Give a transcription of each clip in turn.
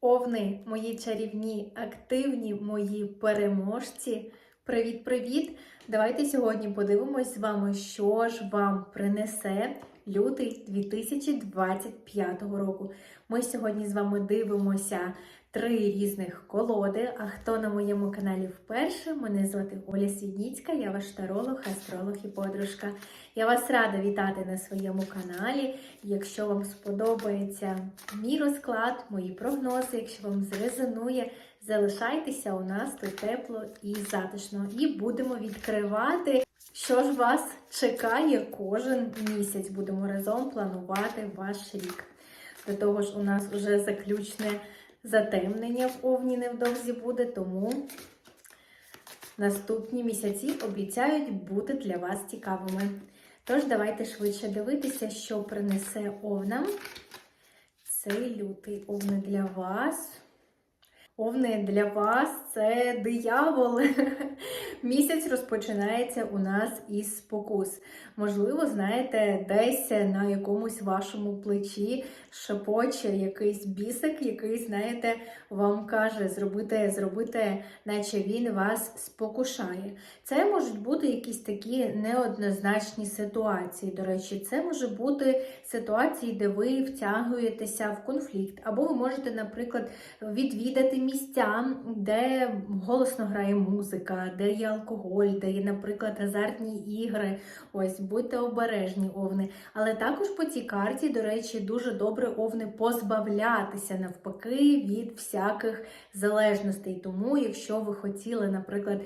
Овни, мої чарівні, активні, мої переможці. Привіт-привіт! Давайте сьогодні подивимось з вами, що ж вам принесе лютий 2025 року. Ми сьогодні з вами дивимося три різних колоди. А хто на моєму каналі вперше? Мене звати Оля Свідніцька, я ваш таролог, астролог і подружка. Я вас рада вітати на своєму каналі. Якщо вам сподобається мій розклад, мої прогнози, якщо вам зрезонує, залишайтеся у нас тут тепло і затишно. І будемо відкривати, що ж вас чекає кожен місяць. Будемо разом планувати ваш рік. До того ж, у нас вже заключне затемнення в Овні невдовзі буде, тому наступні місяці обіцяють бути для вас цікавими. Тож, давайте швидше дивитися, що принесе Овнам цей лютий Овни для вас. Овни для вас це диявол. Місяць розпочинається у нас із спокус. Можливо, знаєте, десь на якомусь вашому плечі шепоче якийсь бісик, який, знаєте, вам каже, зробити, зробити, наче він вас спокушає. Це можуть бути якісь такі неоднозначні ситуації. До речі, це може бути ситуації, де ви втягуєтеся в конфлікт, або ви можете, наприклад, відвідати місця, де голосно грає музика, де є алкоголь, де є, наприклад, азартні ігри. Ось, будьте обережні, овни. Але також по цій карті, до речі, дуже добре овни позбавлятися навпаки від всяких залежностей. Тому, якщо ви хотіли, наприклад,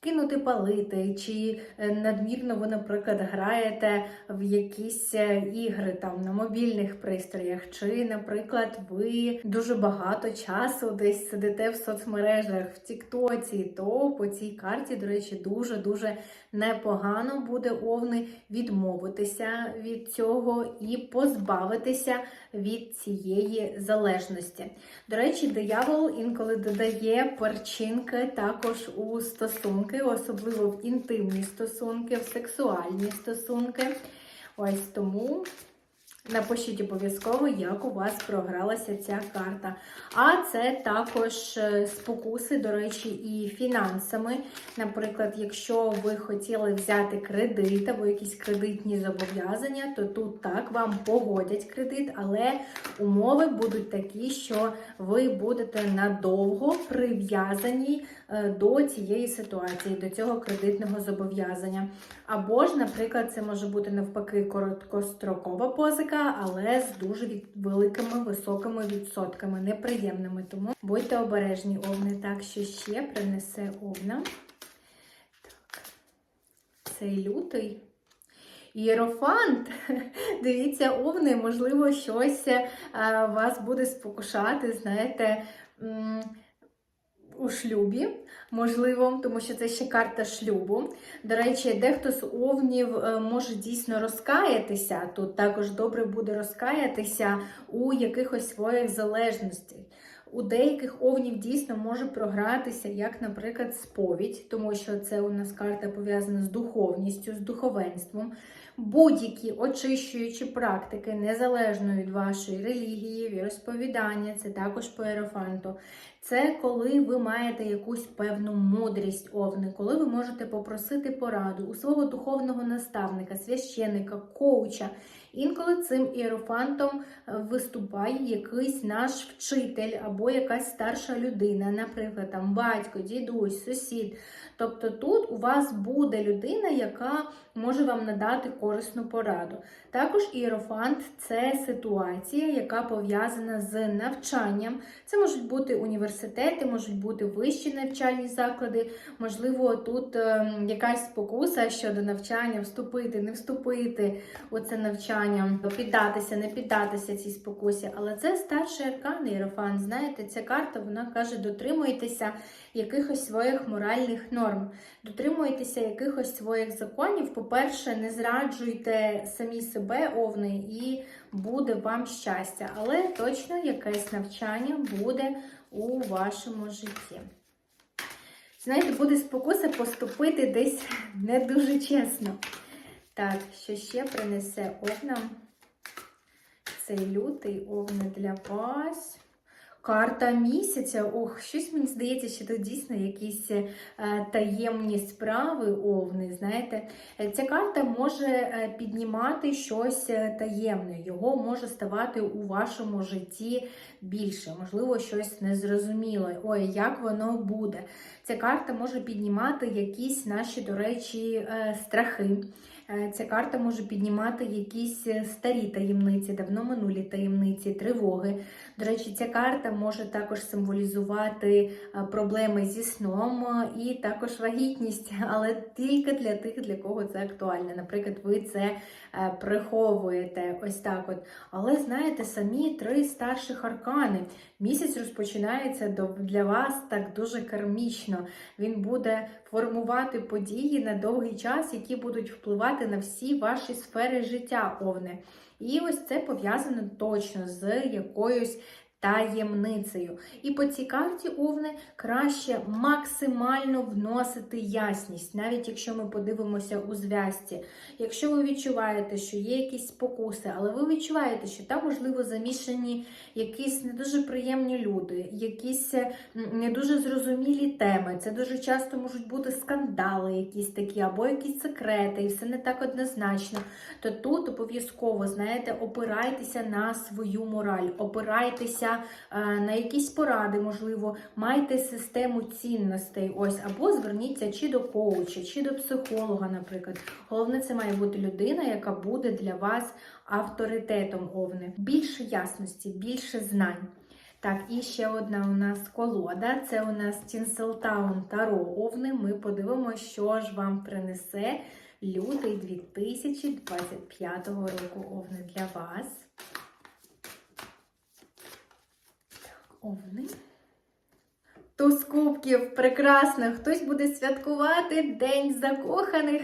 кинути палити, чи е, надмірно ви, наприклад, граєте в якісь е, ігри там на мобільних пристроях, чи, наприклад, ви дуже багато часу десь сидите в соцмережах, в Тіктоці, то по цій карті, до речі, дуже-дуже непогано буде овни відмовитися від цього і позбавитися від цієї залежності. До речі, диявол інколи додає перчинки також у стосунки, особливо в інтимні стосунки, в сексуальні стосунки. Ось тому. Напишіть обов'язково, як у вас програлася ця карта. А це також е, спокуси, до речі, і фінансами. Наприклад, якщо ви хотіли взяти кредит або якісь кредитні зобов'язання, то тут так вам погодять кредит, але умови будуть такі, що ви будете надовго прив'язані е, до цієї ситуації, до цього кредитного зобов'язання. Або ж, наприклад, це може бути навпаки короткострокова позика, але з дуже від... великими високими відсотками, неприємними. Тому будьте обережні, овни. Так, що ще принесе овна. Так, цей лютий. Єрофант, дивіться, овни, можливо, щось вас буде спокушати, знаєте, у шлюбі, можливо, тому що це ще карта шлюбу. До речі, дехто з овнів е, може дійсно розкаятися. Тут також добре буде розкаятися у якихось своїх залежностей. У деяких овнів дійсно може програтися, як, наприклад, сповідь, тому що це у нас карта пов'язана з духовністю, з духовенством. Будь-які очищуючі практики, незалежно від вашої релігії, віросповідання, це також по ерофанту. Це коли ви маєте якусь певну мудрість овни, коли ви можете попросити пораду у свого духовного наставника, священника, коуча. Інколи цим іерофантом виступає якийсь наш вчитель або якась старша людина, наприклад, там батько, дідусь, сусід. Тобто тут у вас буде людина, яка може вам надати корисну пораду. Також іерофант це ситуація, яка пов'язана з навчанням. Це можуть бути університети, можуть бути вищі навчальні заклади. Можливо, тут е, якась спокуса щодо навчання, вступити, не вступити у це навчання, піддатися, не піддатися цій спокусі. Але це старший аркан іерофант. Знаєте, ця карта вона каже: дотримуйтеся якихось своїх моральних норм, дотримуйтеся якихось своїх законів. По-перше, не зраджуйте самі себе, овни, і буде вам щастя. Але точно якесь навчання буде у вашому житті. Знаєте, буде спокуса поступити десь не дуже чесно. Так, що ще принесе овнам цей лютий овни для вас? Карта місяця. Ох, щось мені здається, що тут дійсно якісь е, таємні справи овни. Знаєте, Е, ця карта може е, піднімати щось таємне, його може ставати у вашому житті більше, можливо, щось незрозуміле. Ой, як воно буде. Ця карта може піднімати якісь наші, до речі, страхи. Е, Ця карта може піднімати якісь е, старі таємниці, давно минулі таємниці, тривоги. До речі, ця карта може також символізувати е, проблеми зі сном і також вагітність, але тільки для тих, для кого це актуально. Наприклад, ви це приховуєте ось так. от. Але знаєте, самі три старших аркани. Місяць розпочинається для вас так дуже кармічно. Він буде формувати події на довгий час, які будуть впливати на всі ваші сфери життя, овне. І ось це пов'язано точно з якоюсь таємницею. І по цій карті овни краще максимально вносити ясність, навіть якщо ми подивимося у зв'язці. Якщо ви відчуваєте, що є якісь спокуси, але ви відчуваєте, що там, можливо, замішані якісь не дуже приємні люди, якісь е, не дуже зрозумілі теми. Це дуже часто можуть бути скандали, якісь такі, або якісь секрети, і все не так однозначно. То тут обов'язково, знаєте, опирайтеся на свою мораль, опирайтеся е, на якісь поради, можливо, майте систему цінностей. Ось, або зверніться чи до коуча, чи до психолога, наприклад. Головне, це має бути людина, яка буде для вас авторитетом овни. Більше ясності, більше знань. Так, і ще одна у нас колода. Це у нас Tinseltown Таро Овни. Ми подивимося, що ж вам принесе лютий 2025 року Овни для вас. Так, То з кубків, прекрасно. Хтось буде святкувати День закоханих.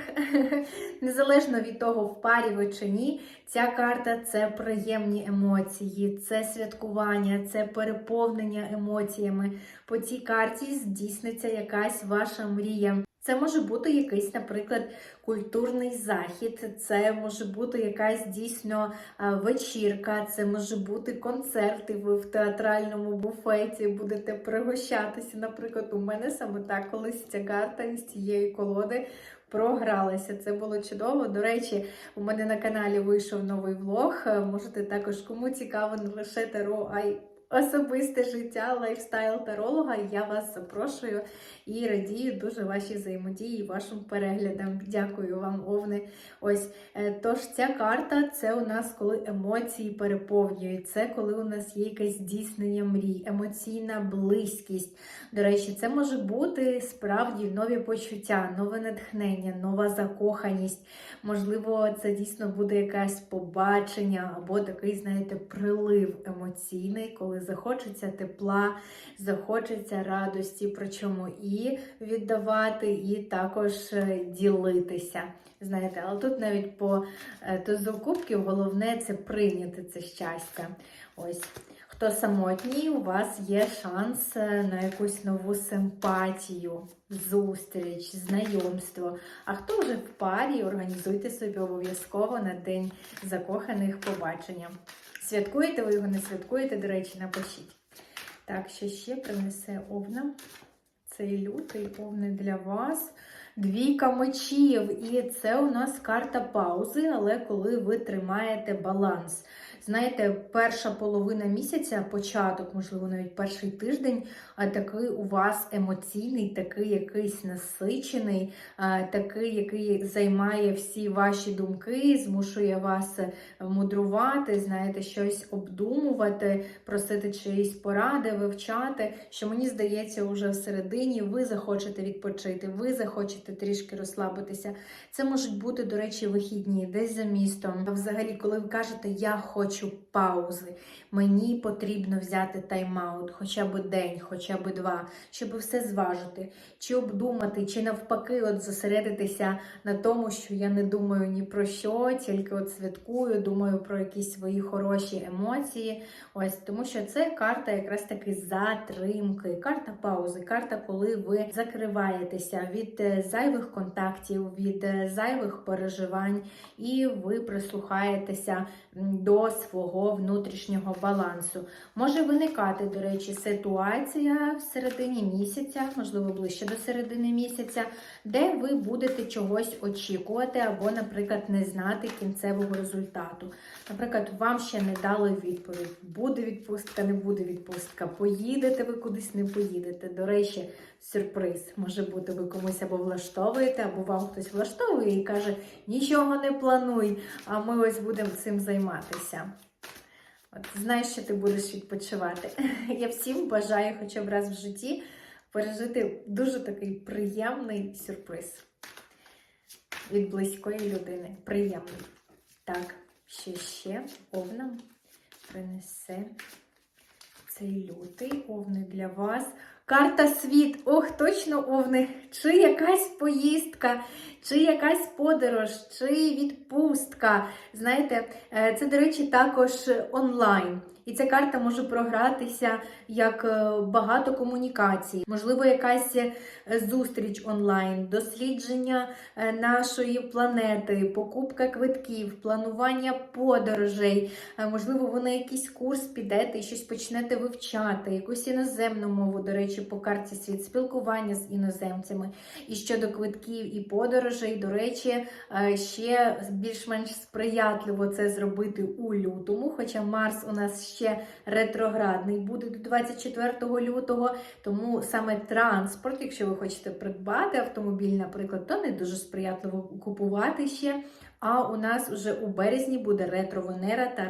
Незалежно від того, в парі ви чи ні. Ця карта це приємні емоції, це святкування, це переповнення емоціями. По цій карті здійсниться якась ваша мрія. Це може бути якийсь, наприклад, культурний захід, це може бути якась дійсно вечірка, це може бути концерт, і ви в театральному буфеті будете пригощатися. Наприклад, у мене саме так колись ця карта із цієї колоди програлася. Це було чудово. До речі, у мене на каналі вийшов новий влог. Можете також, кому цікаво, не лише таро, а й особисте життя, лайфстайл таролога. Я вас запрошую і радію дуже вашій взаємодії, і вашим переглядам. Дякую вам, Овни. Ось е, тож ця карта це у нас коли емоції переповнюють. Це коли у нас є якесь здійснення мрій, емоційна близькість. До речі, це може бути справді нові почуття, нове натхнення, нова закоханість. Можливо, це дійсно буде якесь побачення або такий, знаєте, прилив емоційний, коли захочеться тепла, захочеться радості, причому і віддавати, і також е, ділитися. Знаєте, але тут навіть по е, тузу кубків головне це прийняти це щастя. Ось. Хто самотній, у вас є шанс е, на якусь нову симпатію, зустріч, знайомство. А хто вже в парі, організуйте собі обов'язково на день закоханих побачення. Святкуєте ви його, не святкуєте, до речі, напишіть. Так, що ще принесе овна? Цей лютий овни для вас. Двійка мечів. І це у нас карта паузи, але коли ви тримаєте баланс. Знаєте, перша половина місяця, початок, можливо, навіть перший тиждень, такий у вас емоційний, такий якийсь насичений, такий, який займає всі ваші думки, змушує вас мудрувати, знаєте, щось обдумувати, просити чиїсь поради, вивчати. Що мені здається, уже всередині ви захочете відпочити, ви захочете трішки розслабитися. Це можуть бути, до речі, вихідні, десь за містом. Взагалі, коли ви кажете, я хочу паузи, мені потрібно взяти тайм-аут, хоча б день, хоча б два, щоб все зважити, чи обдумати, чи навпаки, от зосередитися на тому, що я не думаю ні про що, тільки от святкую, думаю про якісь свої хороші емоції. Ось тому, що це карта якраз таки затримки, карта паузи, карта, коли ви закриваєтеся від е, зайвих контактів, від е, зайвих переживань, і ви прислухаєтеся до свого внутрішнього балансу. Може виникати, до речі, ситуація в середині місяця, можливо, ближче до середини місяця, де ви будете чогось очікувати або, наприклад, не знати кінцевого результату. Наприклад, вам ще не дали відповідь: буде відпустка, не буде відпустка, поїдете ви кудись, не поїдете. До речі, сюрприз може бути, ви комусь або влаштовуєте, або вам хтось влаштовує і каже, нічого не плануй, а ми ось будемо цим займатися. От, знаєш, що ти будеш відпочивати. Я всім бажаю хоча б раз в житті пережити дуже такий приємний сюрприз від близької людини. Приємний. Так, що ще овнам принесе цей лютий овни для вас. Карта світ. Ох, точно овни. Чи якась поїздка, чи якась подорож, чи відпустка. Знаєте, е, це, до речі, також онлайн. І ця карта може програтися як е, багато комунікацій, можливо, якась е, зустріч онлайн, дослідження е, нашої планети, покупка квитків, планування подорожей. Можливо, ви на якийсь курс підете і щось почнете вивчати, якусь іноземну мову, до речі, по карті світ, спілкування з іноземцями. І щодо квитків і подорожей, до речі, ще більш-менш сприятливо це зробити у лютому, хоча Марс у нас ще ретроградний буде до 24 лютого, тому саме транспорт, якщо ви хочете придбати автомобіль, наприклад, то не дуже сприятливо купувати ще. А у нас вже у березні буде ретро-Венера та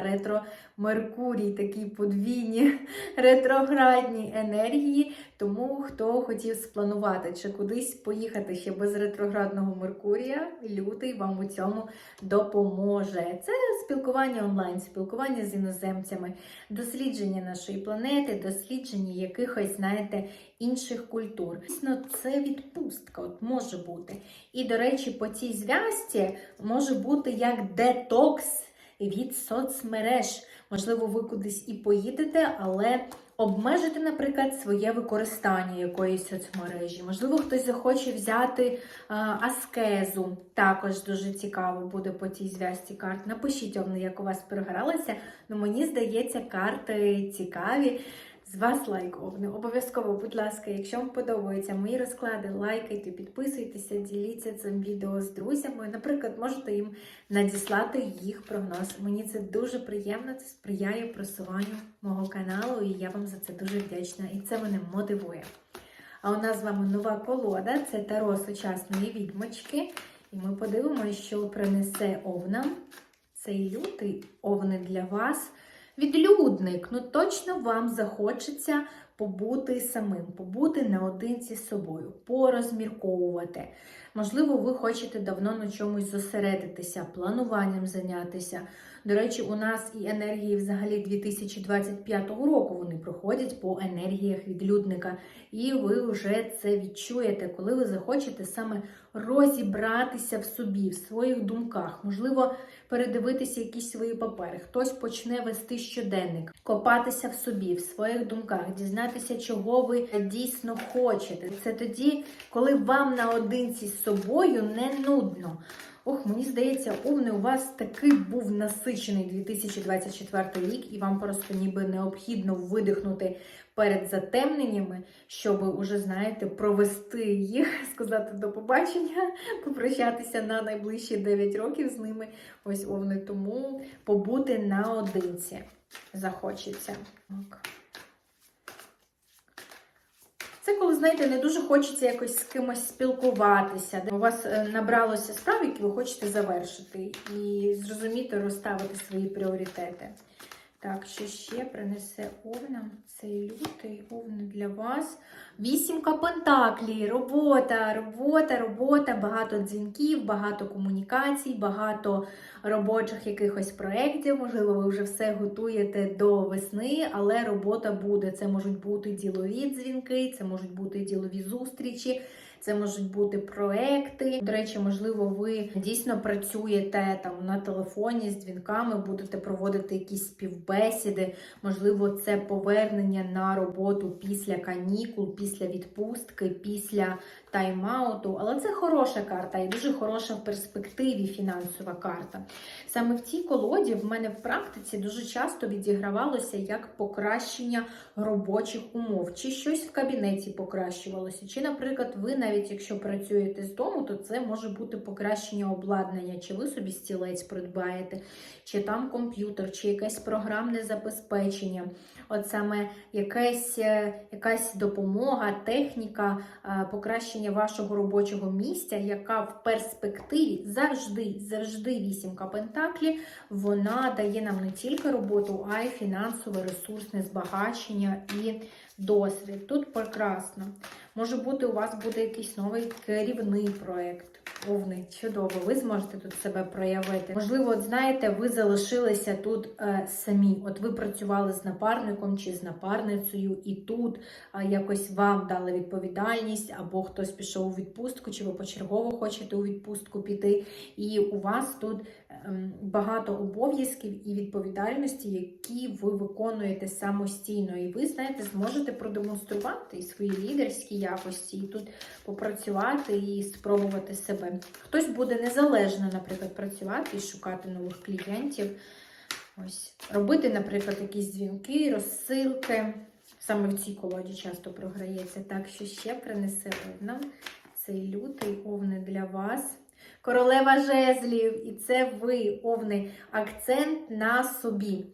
ретро-Меркурій, такі подвійні ретроградні енергії. Тому хто хотів спланувати чи кудись поїхати ще без ретроградного Меркурія, лютий вам у цьому допоможе. Це спілкування онлайн, спілкування з іноземцями, дослідження нашої планети, дослідження якихось, знаєте, інших культур. Дійсно, це відпустка, от може бути. І, до речі, по цій зв'язці може бути як детокс від соцмереж. Можливо, ви кудись і поїдете, але обмежити, наприклад, своє використання якоїсь соцмережі. Можливо, хтось захоче взяти аскезу. Також дуже цікаво буде по цій зв'язці карт. Напишіть, як у вас програлося. Ну, мені здається, карти цікаві. З вас лайк овни. Обов'язково, будь ласка, якщо вам подобаються мої розклади, лайкайте, підписуйтеся, діліться цим відео з друзями. Наприклад, можете їм надіслати їх прогноз. Мені це дуже приємно, це сприяє просуванню мого каналу, і я вам за це дуже вдячна. І це мене мотивує. А у нас з вами нова колода це таро сучасної відьмочки. І ми подивимося, що принесе овнам цей лютий овни для вас. Відлюдник, ну точно вам захочеться побути самим, побути наодинці з собою, порозмірковувати. Можливо, ви хочете давно на чомусь зосередитися, плануванням зайнятися. До речі, у нас і енергії взагалі 2025 року вони проходять по енергіях відлюдника. І ви вже це відчуєте, коли ви захочете саме розібратися в собі, в своїх думках, можливо, передивитися якісь свої папери. Хтось почне вести щоденник, копатися в собі, в своїх думках, дізнатися, чого ви дійсно хочете. Це тоді, коли вам наодинці з собою не нудно. Ох, мені здається, Овни, у вас такий був насичений 2024 рік, і вам просто ніби необхідно видихнути перед затемненнями, щоб уже, знаєте, провести їх, сказати до побачення, попрощатися на найближчі 9 років з ними. Ось Овни, тому побути наодинці захочеться. Так. Це коли, знаєте, не дуже хочеться якось з кимось спілкуватися, де у вас е, набралося справ, які ви хочете завершити, і зрозуміти, розставити свої пріоритети. Так, що ще принесе овнам цей лютий овни для вас. Вісімка пентаклі, робота, робота, робота, багато дзвінків, багато комунікацій, багато робочих якихось проєктів. Можливо, ви вже все готуєте до весни, але робота буде. Це можуть бути ділові дзвінки, це можуть бути ділові зустрічі. Це можуть бути проекти. До речі, можливо, ви дійсно працюєте там на телефоні з дзвінками, будете проводити якісь співбесіди. Можливо, це повернення на роботу після канікул, після відпустки, після тайм-ауту. Але це хороша карта і дуже хороша в перспективі фінансова карта. Саме в цій колоді в мене в практиці дуже часто відігравалося як покращення робочих умов, чи щось в кабінеті покращувалося. Чи, наприклад, ви навіть якщо працюєте з дому, то це може бути покращення обладнання, чи ви собі стілець придбаєте, чи там комп'ютер, чи якесь програмне забезпечення. От саме якась, е, якась допомога, техніка, е, покращення вашого робочого місця, яка в перспективі завжди, завжди вісімка пентаклі, вона дає нам не тільки роботу, а й фінансове, ресурсне збагачення і досвід. Тут прекрасно. Може бути, у вас буде якийсь новий керівний проєкт. Овни, чудово, ви зможете тут себе проявити. Можливо, от знаєте, ви залишилися тут е, самі. От ви працювали з напарником чи з напарницею, і тут е, якось вам дали відповідальність, або хтось пішов у відпустку, чи ви почергово хочете у відпустку піти. І у вас тут ем, багато обов'язків і відповідальності, які ви виконуєте самостійно. І ви, знаєте, зможете продемонструвати свої лідерські якості, і тут попрацювати і спробувати себе. Хтось буде незалежно, наприклад, працювати і шукати нових клієнтів. Ось робити, наприклад, якісь дзвінки, розсилки. Саме в цій колоді часто програється. Так, що ще принесе нам цей лютий овни для вас. Королева жезлів, і це ви, овни, акцент на собі.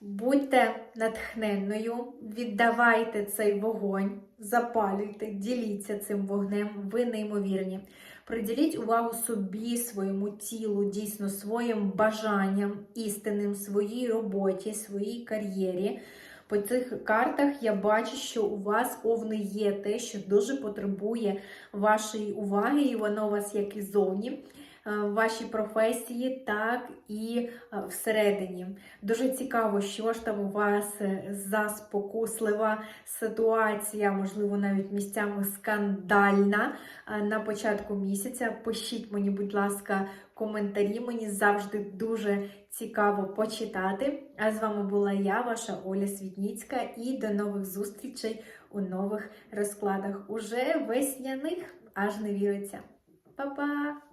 Будьте натхненною, віддавайте цей вогонь, запалюйте, діліться цим вогнем, ви неймовірні. Приділіть увагу собі, своєму тілу, дійсно своїм бажанням істинним, своїй роботі, своїй кар'єрі. По цих картах я бачу, що у вас овни є те, що дуже потребує вашої уваги, і воно у вас як і зовні в вашій професії, так і е, всередині. Дуже цікаво, що ж там у вас е, за спокуслива ситуація, можливо, навіть місцями скандальна е, на початку місяця. Пишіть мені, будь ласка, коментарі. Мені завжди дуже цікаво почитати. А з вами була я, ваша Оля Світніцька, і до нових зустрічей у нових розкладах. Уже весняних аж не віриться. Па-па!